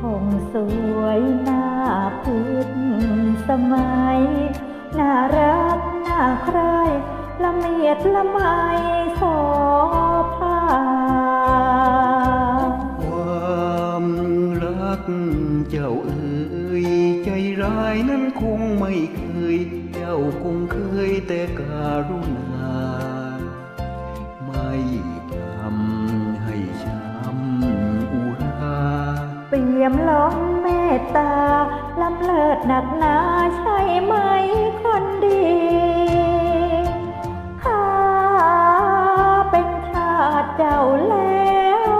คงสวยหน้าพิษสมัย น่ารักน่าใครละเมียดละไมโสภาความรักเจ้าเอ๋ยใจร้ายนั้นคงไม่เคย เจ้าคงเคยแต่การุณา ยมล้นเมตตาล้ำเลิศหนักหนาใช่ไหมคนดีข้าเป็นทาสเจ้าแล้ว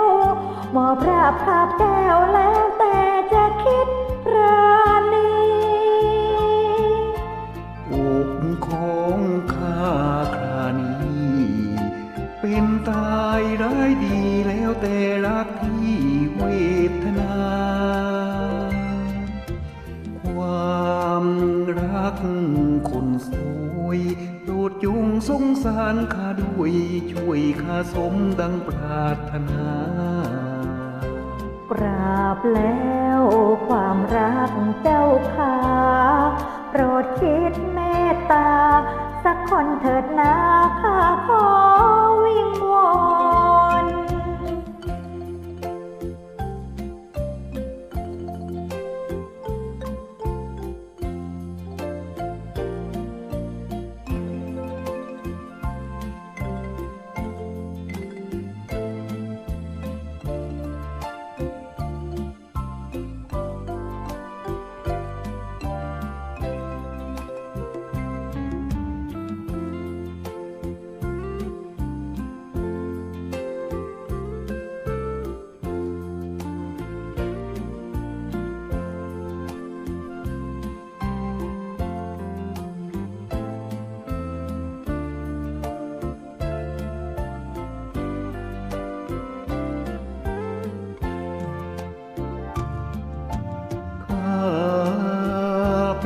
หมอบราบคาบแก้วแล้ว แล้วแต่รักที่เวทนา ความรักคนสวยโปรดจงสงสารข้าด้วยช่วยข้าสมดังปรารถนากราบแล้วความรักเจ้าขา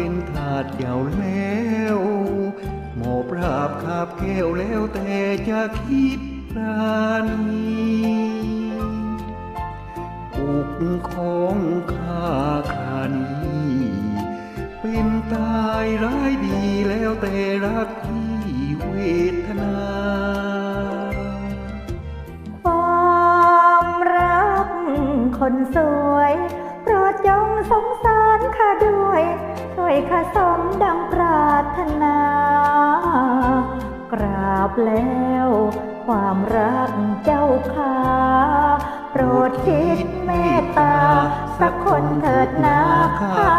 เป็นทาสเจ้าแล้วหมอบราบคาบแก้วแล้วแต่จะคิดปราณีอกของข้าคานี้เป็นตายร้ายดีแล้วแต่รักที่เวทนาความรักคนส ข้าสมดังปรารถนา กราบแล้วความรักเจ้าค่าโปรดคิดเมตตา สักคนเถิดนะข้า